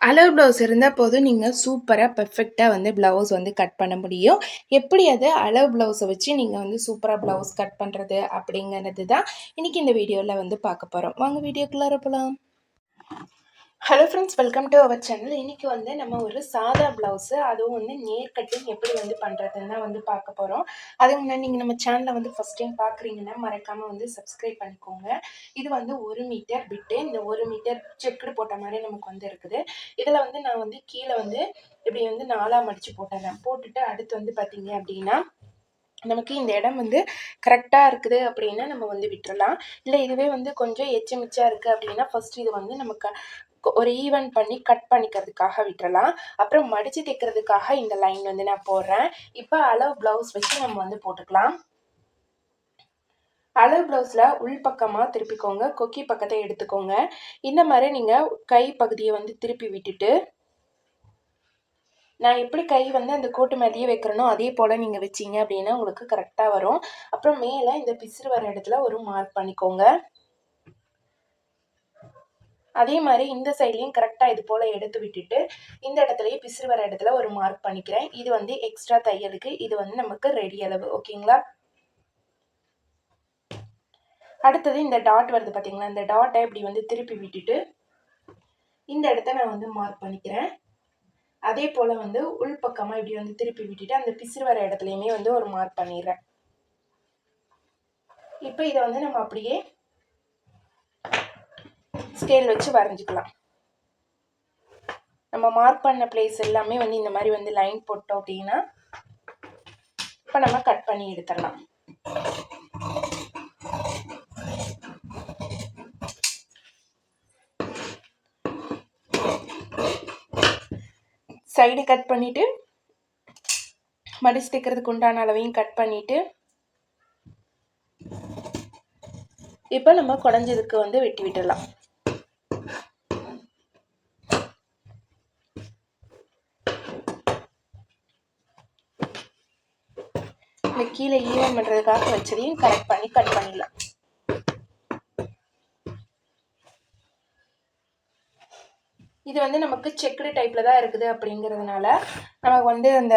அளவு ப்ளவுஸ் இருந்தால் போதும். நீங்கள் சூப்பராக பெர்ஃபெக்டாக வந்து ப்ளவுஸ் வந்து கட் பண்ண முடியும். எப்படி அது? அளவு ப்ளவுஸை வச்சு நீங்கள் வந்து சூப்பராக ப்ளவுஸ் கட் பண்ணுறது அப்படிங்கிறது தான் இன்றைக்கி இந்த வீடியோவில் வந்து பார்க்க போகிறோம் வாங்க வீடியோக்குள்ளார போகலாம் hello friends welcome to our channel இன்றைக்கி வந்து நம்ம ஒரு சாதா ப்ளவுஸு அதுவும் வந்து நேர் கட்டிங் எப்படி வந்து பண்ணுறதுன்னு தான் வந்து பார்க்க போகிறோம் அதுக்கு முன்னாடி நீங்கள் நம்ம சேனலை வந்து ஃபஸ்ட் டைம் பார்க்குறீங்கன்னா மறக்காமல் வந்து சப்ஸ்கிரைப் பண்ணிக்கோங்க. இது வந்து ஒரு மீட்டர் பிட்டு இந்த ஒரு மீட்டர் செக்குடு போட்ட மாதிரி நமக்கு வந்து இருக்குது. இதில் வந்து நான் வந்து கீழே வந்து இப்படி வந்து நாலாக மடித்து போட்டுறேன் போட்டுட்டு அடுத்து வந்து பார்த்தீங்க அப்படின்னா நமக்கு இந்த இடம் வந்து கரெக்டாக இருக்குது அப்படின்னா நம்ம வந்து விட்டுறலாம். இல்லை இதுவே வந்து கொஞ்சம் எச்சமிச்சா இருக்குது அப்படின்னா ஃபஸ்ட் இது வந்து நமக்கு ஒரு ஈவன் பண்ணி கட் பண்ணிக்கிறதுக்காக விட்டுறலாம். அப்புறம் மடித்து தைக்கிறதுக்காக இந்த லைன் வந்து நான் போடுறேன். இப்போ அளவு ப்ளவுஸ் வச்சு நம்ம வந்து போட்டுக்கலாம். அளவு ப்ளவுஸில் உள் பக்கமாக திருப்பிக்கோங்க. கொக்கி பக்கத்தை எடுத்துக்கோங்க. இந்த மாதிரி நீங்கள் கை பகுதியை வந்து திருப்பி விட்டுட்டு நான் எப்படி கை வந்து அந்த கோட்டு மேலேயே வைக்கிறனோ அதே போல் நீங்கள் வச்சிங்க அப்படின்னா உங்களுக்கு கரெக்டாக வரும். அப்புறம் மேலே இந்த பிசுறு வர இடத்துல ஒரு மார்க் பண்ணிக்கோங்க. அதே மாதிரி இந்த சைட்லேயும் கரெக்டாக இது போல் எடுத்து விட்டுட்டு இந்த இடத்துலையும் பிசிறு வர இடத்துல ஒரு மார்க் பண்ணிக்கிறேன். இது வந்து எக்ஸ்ட்ரா தையலுக்கு இது வந்து நமக்கு ரெடி அளவு. ஓகேங்களா அடுத்தது இந்த டாட் வருது பார்த்தீங்களா இந்த டாட்டை இப்படி வந்து திருப்பி விட்டுட்டு இந்த இடத்த நான் வந்து மார்க் பண்ணிக்கிறேன். அதே போல் வந்து உள்பக்கமாக இப்படி வந்து திருப்பி விட்டுட்டு அந்த பிசுறு வர இடத்துலையுமே வந்து ஒரு மார்க் பண்ணிடுறேன். இப்போ இதை வந்து நம்ம அப்படியே ஸ்கேல் வச்சு வரைஞ்சிக்கலாம். நம்ம மார்க் பண்ண பிளேஸ் எல்லாமே வந்து இந்த மாதிரி வந்து லைன் போட்டோம் அப்படின்னா இப்போ நம்ம கட் பண்ணி எடுத்துடலாம். சைடு கட் பண்ணிவிட்டு மடிச்சு தைக்கிறதுக்கு உண்டான அளவையும் கட் பண்ணிவிட்டு இப்போ நம்ம குடஞ்சதுக்கு வந்து வெட்டி விட்டுடலாம். இந்த கீழே ஈவன் பண்ணுறதுக்காக வச்சதையும் கரெக்ட் பண்ணி கட் பண்ணிடலாம். இது வந்து நமக்கு செக்குடு டைப்பில் தான் இருக்குது அப்படிங்கிறதுனால நமக்கு வந்து அந்த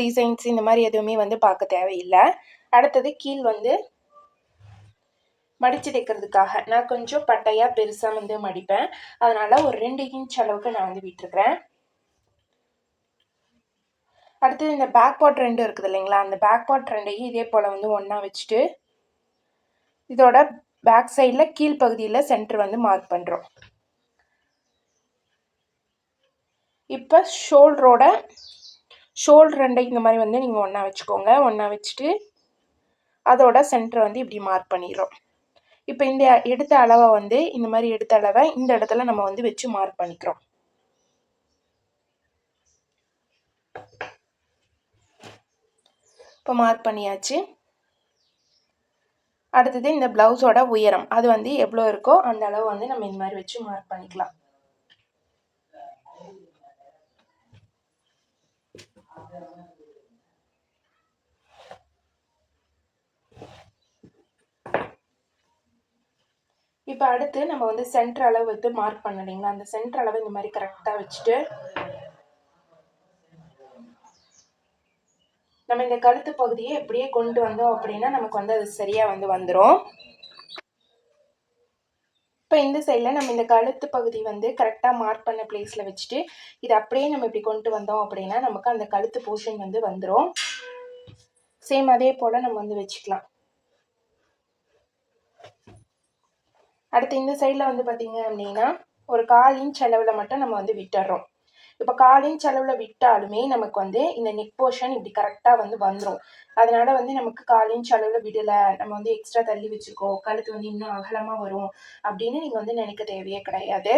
டிசைன்ஸ் இந்த மாதிரி எதுவுமே வந்து பார்க்க தேவையில்லை. அடுத்தது கீழ் வந்து மடித்து தைக்கிறதுக்காக. நான் கொஞ்சம் பட்டையாக பெருசாக வந்து மடிப்பேன். அதனால் ஒரு ரெண்டு இன்ச் அளவுக்கு நான் வந்து விட்டுருக்குறேன். அடுத்தது இந்த பேக் பார்ட் ரெண்டு இருக்குது இல்லைங்களா? அந்த பேக் பார்ட் ரெண்டையும் இதே போல் வந்து ஒன்றா வச்சுட்டு இதோட பேக் சைடில் கீழ்ப்பகுதியில் சென்டர் வந்து மார்க் பண்ணுறோம் இப்போ ஷோல்டரோட ஷோல்டர் ரெண்டை இந்த மாதிரி வந்து நீங்கள் ஒன்றா வச்சுக்கோங்க. ஒன்றா வச்சுட்டு அதோட சென்டர் வந்து இப்படி மார்க் பண்ணிடுறோம். இப்போ இந்த எடுத்த அளவை வந்து இந்த மாதிரி எடுத்த அளவை இந்த இடத்துல நம்ம வந்து வச்சு மார்க் பண்ணிக்கிறோம். இப்போ மார்க் பண்ணியாச்சு. அடுத்தது இந்த ப்ளவுஸோட உயரம். அது வந்து எவ்வளோ இருக்கோ அந்த அளவு வந்து நம்ம இந்த மாதிரி வச்சு மார்க் பண்ணிக்கலாம். இப்போ அடுத்து நம்ம வந்து சென்டர் அளவு வந்து மார்க் பண்ணலைங்களா அந்த சென்டர் அளவு இந்த மாதிரி கரெக்டாக வச்சுட்டு நம்ம இந்த கழுத்து பகுதியை எப்படியே கொண்டு வந்தோம் அப்படின்னா நமக்கு வந்து அது சரியாக வந்து வந்துடும் இப்போ இந்த சைடில் நம்ம இந்த கழுத்து பகுதி வந்து கரெக்டாக மார்க் பண்ண பிளேஸில் வச்சுட்டு இது அப்படியே நம்ம இப்படி கொண்டு வந்தோம் அப்படின்னா நமக்கு அந்த கழுத்து போர்ஷன் வந்து வந்துடும் சேம் அதே போல் நம்ம வந்து வச்சுக்கலாம். அடுத்து இந்த சைடில் வந்து பார்த்திங்க அப்படின்னா ஒரு கால் இன்ச் அளவில் மட்டும் நம்ம வந்து விட்டுறோம். இப்போ காலையும் செலவில் விட்டாலுமே நமக்கு வந்து இந்த நெக் போர்ஷன் இப்படி கரெக்டாக வந்து வந்துடும் அதனால வந்து நமக்கு காலையும் செலவில் விடலை நம்ம வந்து எக்ஸ்ட்ரா தள்ளி வச்சுருக்கோம் கழுத்து வந்து இன்னும் அகலமாக வரும் அப்படின்னு நீங்கள் வந்து நினைக்க தேவையே கிடையாது.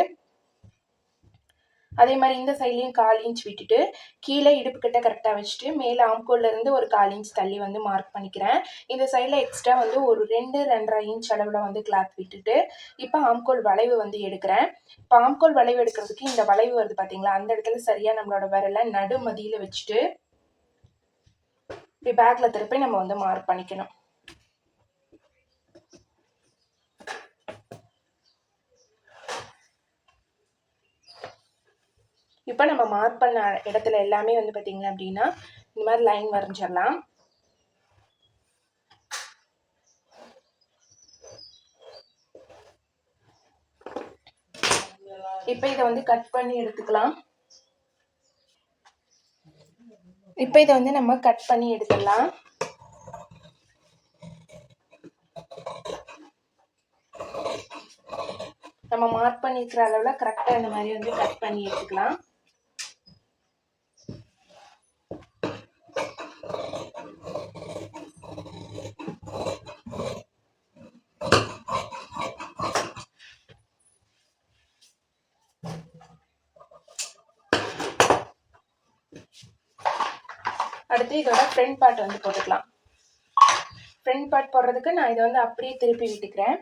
அதே மாதிரி இந்த சைட்லேயும் கால் இன்ச் விட்டுட்டு கீழே இடுப்பு கிட்ட கரெக்டாக வச்சுட்டு மேலே ஆம்கோல்லேருந்து ஒரு கால் இன்ச் தள்ளி வந்து மார்க் பண்ணிக்கிறேன். இந்த சைடில் எக்ஸ்ட்ரா வந்து ஒரு ரெண்டு ரெண்டரை இன்ச் அளவில் வந்து கிளாத் விட்டுட்டு இப்போ ஆம்கோல் வளைவு வந்து எடுக்கிறேன். இப்போ ஆம்கோல் வளைவு எடுக்கிறதுக்கு இந்த வளைவு வருது பார்த்தீங்களா அந்த இடத்துல சரியாக நம்மளோட விரலை நடுமதியில் வச்சுட்டு இப்படி பேக்கில் திருப்பி நம்ம வந்து மார்க் பண்ணிக்கணும். இப்போ நம்ம மார்க் பண்ண இடத்துல எல்லாமே வந்து பார்த்திங்க அப்படின்னா இந்த மாதிரி லைன் வரைஞ்சிடலாம். இப்போ இதை வந்து கட் பண்ணி எடுத்துக்கலாம். இப்போ இதை வந்து நம்ம கட் பண்ணி எடுத்துடலாம். நம்ம மார்க் பண்ணியிருக்கிற அளவில் கரெக்டாக இந்த மாதிரி வந்து கட் பண்ணி எடுத்துக்கலாம். அடுத்து இதோட ஃப்ரண்ட் பார்ட் வந்து போட்டுக்கலாம். ஃப்ரண்ட் பார்ட் போடுறதுக்கு நான் இதை வந்து அப்படியே திருப்பி விட்டுக்கிறேன்.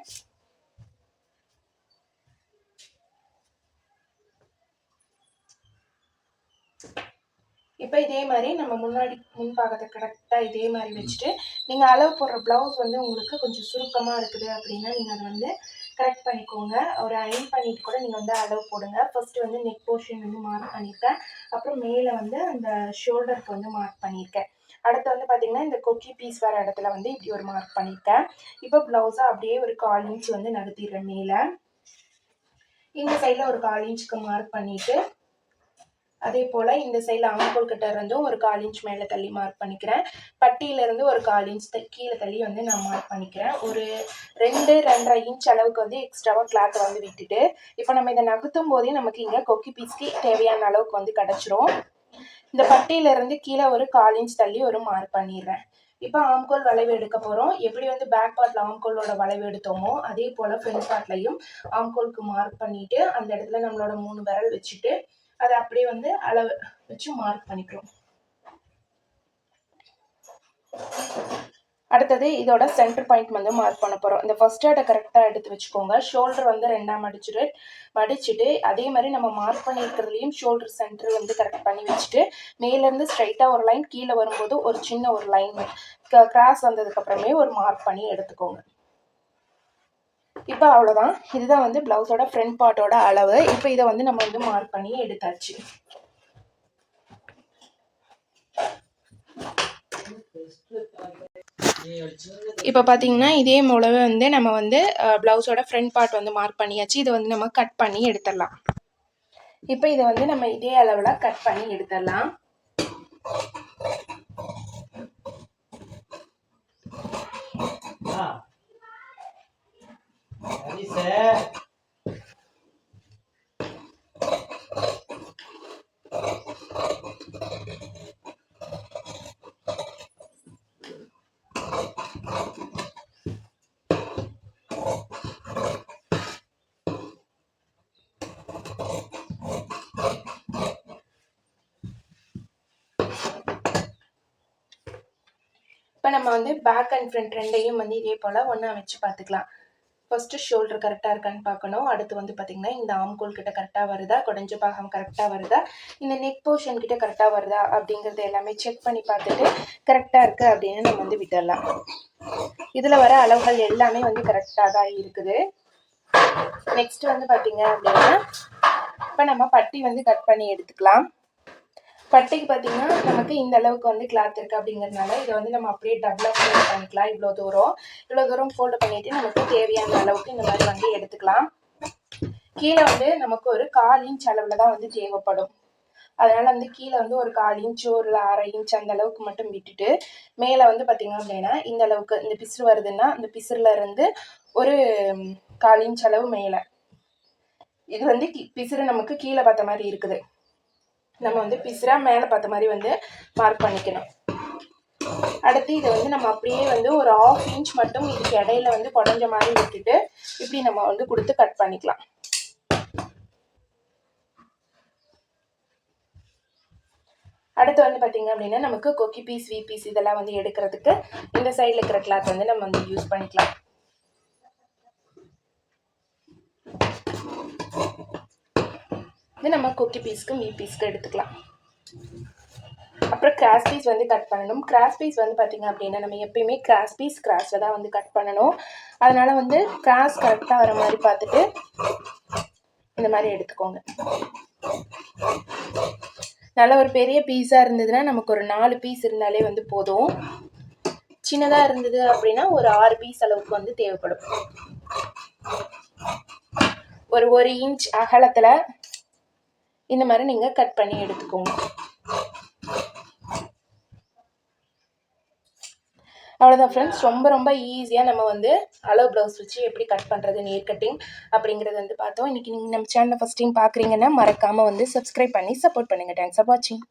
இப்போ இதே மாதிரி நம்ம முன்னாடி முன்பாகத்தை கரெக்டாக இதே மாதிரி வச்சுட்டு நீங்கள் அளவு போடுற ப்ளவுஸ் வந்து உங்களுக்கு கொஞ்சம் சுருக்கமாக இருக்குது அப்படின்னா நீங்கள் அதை வந்து கரெக்ட் பண்ணிக்கோங்க. ஒரு அயன் பண்ணிட்டு கூட நீங்கள் வந்து அளவு போடுங்க. ஃபஸ்ட்டு வந்து நெக் போர்ஷன் வந்து மார்க் பண்ணியிருக்கேன் அப்புறம் மேலே வந்து அந்த ஷோல்டருக்கு வந்து மார்க் பண்ணியிருக்கேன். அடுத்து வந்து பார்த்தீங்கன்னா இந்த கொக்கி பீஸ் வர இடத்துல வந்து இப்படி ஒரு மார்க் பண்ணியிருக்கேன் இப்போ ப்ளவுஸை அப்படியே ஒரு கால் இன்ச் வந்து நடத்திடுறேன் மேலே. இந்த சைடில் ஒரு கால் இன்ச்சுக்கு மார்க் பண்ணிவிட்டு அதே போல் இந்த சைடில் ஆங்கோல் கிட்ட இருந்தும் ஒரு கால் இன்ச் மேலே தள்ளி மார்க் பண்ணிக்கிறேன். பட்டியிலேருந்து ஒரு கால் இன்ச் கீழே தள்ளி வந்து நான் மார்க் பண்ணிக்கிறேன். ஒரு ரெண்டு ரெண்டரை இன்ச் அளவுக்கு வந்து எக்ஸ்ட்ராவாக கிளாத்தை வந்து விட்டுட்டு இப்போ நம்ம இதை நகர்த்தும் போதே நமக்கு இங்கே கொக்கி பீஸ்க்கு தேவையான அளவுக்கு வந்து கிடச்சிரும். இந்த பட்டியிலேருந்து கீழே ஒரு கால் இன்ச் தள்ளி ஒரு மார்க் பண்ணிடுறேன். இப்போ ஆம்கோல் வளைவு எடுக்க போகிறோம் எப்படி வந்து பேக் பார்ட்டில் ஆம்கோலோட வளைவு எடுத்தோமோ அதே போல் ஃப்ரண்ட் பார்ட்லையும் ஆம்கோலுக்கு மார்க் பண்ணிவிட்டு அந்த இடத்துல நம்மளோட மூணு விரல் வச்சுட்டு அதை அப்படியே வந்து அளவு வச்சு மார்க் பண்ணிக்கிறோம். அடுத்தது இதோட சென்டர் பாயிண்ட் வந்து மார்க் பண்ண போகிறோம் இந்த ஃபர்ஸ்ட் ஆடை கரெக்டாக எடுத்து வச்சுக்கோங்க. ஷோல்டர் வந்து ரெண்டாம் மடிச்சுட்டு மடிச்சுட்டு அதே மாதிரி நம்ம மார்க் பண்ணியிருக்கிறதுலையும் ஷோல்டர் சென்டர் வந்து கரெக்ட் பண்ணி வச்சுட்டு மேலேருந்து ஸ்ட்ரைட்டாக ஒரு லைன் கீழே வரும்போது ஒரு சின்ன ஒரு லைன் கிராஸ் வந்ததுக்கப்புறமே ஒரு மார்க் பண்ணி எடுத்துக்கோங்க. இப்போ அவ்வளோதான் இதுதான் வந்து ப்ளவுஸோட ஃப்ரண்ட் பார்ட்டோட அளவு. இப்போ இதை வந்து நம்ம வந்து மார்க் பண்ணி எடுத்தாச்சு. இப்போ பார்த்தீங்கன்னா இதே மூலவே வந்து நம்ம வந்து ப்ளவுஸோட ஃப்ரண்ட் பார்ட் வந்து மார்க் பண்ணியாச்சு. இதை வந்து நம்ம கட் பண்ணி எடுத்துடலாம். இப்போ இதை வந்து நம்ம இதே அளவில் கட் பண்ணி எடுத்துடலாம். இப்போ நம்ம வந்து பேக் அண்ட் ஃப்ரண்ட் ரெண்டையும் வந்து இதே போல் ஒன்றா வச்சு பார்த்துக்கலாம். ஃபஸ்ட்டு ஷோல்டர் கரெக்டாக இருக்கான்னு பார்க்கணும். அடுத்து வந்து பார்த்திங்கன்னா இந்த ஆம்கோல் கிட்ட கரெக்டாக வருதா? குடஞ்ச பாகம் கரெக்டாக வருதா? இந்த நெக் போர்ஷன் கிட்ட கரெக்டாக வருதா? அப்படிங்கிறது எல்லாமே செக் பண்ணி பார்த்துட்டு கரெக்டாக இருக்குது அப்படின்னு நம்ம வந்து விட்டுடலாம் இதில் வர அளவுகள் எல்லாமே வந்து கரெக்டாக தான் இருக்குது. நெக்ஸ்ட் வந்து பார்த்தீங்க அப்படின்னா இப்போ நம்ம பட்டி வந்து கட் பண்ணி எடுத்துக்கலாம். பட்டைக்கு பார்த்தீங்கன்னா நமக்கு இந்த அளவுக்கு வந்து கிளாத் இருக்குது அப்படிங்கிறதுனால இதை வந்து நம்ம அப்படியே டபுளாக ஃபோல்ட் பண்ணிக்கலாம். இவ்வளோ தூரம் இவ்வளோ தூரம் ஃபோல்டு பண்ணிவிட்டு நமக்கு தேவையான அளவுக்கு இந்த மாதிரி வந்து எடுத்துக்கலாம். கீழே வந்து நமக்கு ஒரு கால் இன்ச் அளவில் தான் வந்து தேவைப்படும். அதனால் வந்து கீழே வந்து ஒரு கால் இன்ச் ஒரு அரை இன்ச் அந்த அளவுக்கு மட்டும் விட்டுட்டு மேலே வந்து பார்த்திங்க அப்படின்னா இந்த அளவுக்கு இந்த பிசுறு வருதுன்னா அந்த பிசுறில் இருந்து ஒரு கால் இன்ச் அளவு மேலே. இது வந்து பிசுறு நமக்கு கீழே பார்த்த மாதிரி இருக்குது. நம்ம வந்து பிசுறா மேலே பார்த்த மாதிரி வந்து மார்க் பண்ணிக்கணும். அடுத்து இதை வந்து நம்ம அப்படியே வந்து ஒரு ஆஃப் இன்ச் மட்டும் இதுக்கு இடையில வந்து குடஞ்ச மாதிரி விட்டுட்டு இப்படி நம்ம வந்து கொடுத்து கட் பண்ணிக்கலாம். அடுத்து வந்து பார்த்தீங்க அப்படின்னா நமக்கு கொக்கி பீஸ் வி பீஸ் இதெல்லாம் வந்து எடுக்கிறதுக்கு இந்த சைடில் இருக்கிற கிளாத் வந்து நம்ம வந்து யூஸ் பண்ணிக்கலாம். இது நம்ம கொக்கி பீஸ்க்கு மீ பீஸ்க்கு எடுத்துக்கலாம். அப்புறம் கிராஸ் பீஸ் வந்து கட் பண்ணணும். கிராஸ் பீஸ் வந்து பார்த்திங்க அப்படின்னா நம்ம எப்பயுமே கிராஸ் பீஸ் கிராஸில் தான் வந்து கட் பண்ணணும். அதனால் வந்து கிராஸ் கரெக்டாக வர மாதிரி பார்த்துட்டு இந்த மாதிரி எடுத்துக்கோங்க. நல்ல ஒரு பெரிய பீஸாக இருந்ததுன்னா நமக்கு ஒரு நாலு பீஸ் இருந்தாலே வந்து போதும். சின்னதாக இருந்தது அப்படின்னா ஒரு ஆறு பீஸ் அளவுக்கு வந்து தேவைப்படும். ஒரு ஒரு இன்ச் அகலத்தில் இந்த மாதிரி நீங்கள் கட் பண்ணி எடுத்துக்கோங்க. அவ்வளோதான் ஃப்ரெண்ட்ஸ் ரொம்ப ரொம்ப ஈஸியாக நம்ம வந்து அளவு ப்ளவுஸ் வச்சு எப்படி கட் பண்ணுறது நேர் கட்டிங் அப்படிங்கிறத வந்து பார்த்தோம். இன்றைக்கி நீங்கள் நம்ம சேனலை ஃபஸ்ட் டைம் பார்க்குறீங்கன்னா மறக்காமல் வந்து சப்ஸ்கிரைப் பண்ணி சப்போர்ட் பண்ணுங்கள் தேங்க்ஸ் ஃபார் வாட்சிங்